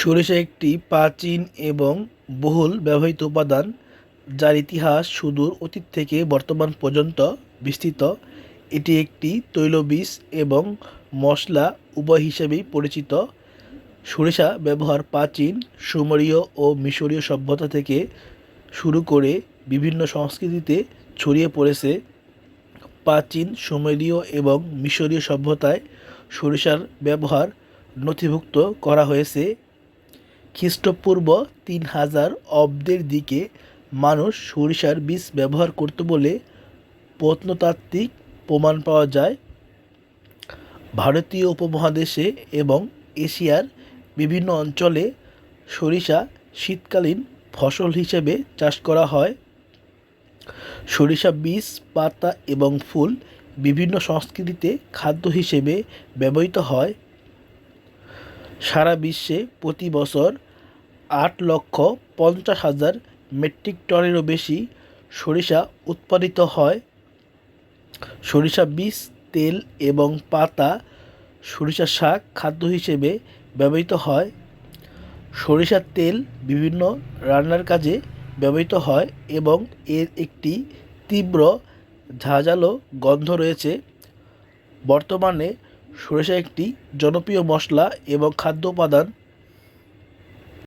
সরিষা একটি প্রাচীন এবং বহুল ব্যবহৃত উপাদান, যার ইতিহাস সুদূর অতীত থেকে বর্তমান পর্যন্ত বিস্তৃত। এটি একটি তৈলবীজ এবং মশলা উভয় হিসেবেই পরিচিত। সরিষা ব্যবহার প্রাচীন, সুমেরীয় ও মিশরীয় সভ্যতা থেকে শুরু করে বিভিন্ন সংস্কৃতিতে ছড়িয়ে পড়েছে। প্রাচীন, সুমেরীয় এবং মিশরীয় সভ্যতায় সরিষার ব্যবহার নথিভুক্ত করা হয়েছে। খ্রিস্টপূর্ব তিন হাজার অব্দের দিকে মানুষ সরিষার বীজ ব্যবহার করত বলে প্রত্নতাত্ত্বিক প্রমাণ পাওয়া যায়। ভারতীয় উপমহাদেশে এবং এশিয়ার বিভিন্ন অঞ্চলে সরিষা শীতকালীন ফসল হিসেবে চাষ করা হয়। সরিষা বীজ, পাতা এবং ফুল বিভিন্ন সংস্কৃতিতে খাদ্য হিসেবে ব্যবহৃত হয়। সারা বিশ্বে প্রতি বছর আট লক্ষ পঞ্চাশ হাজার মেট্রিক টনেরও বেশি সরিষা উৎপাদিত হয়। সরিষা বীজ, তেল এবং পাতা সরিষা শাক খাদ্য হিসেবে ব্যবহৃত হয়। সরিষার তেল বিভিন্ন রান্নার কাজে ব্যবহৃত হয় এবং এর একটি তীব্র ঝাঁঝালো গন্ধ রয়েছে। বর্তমানে সরিষা একটি জনপ্রিয় মশলা এবং খাদ্য উপাদান।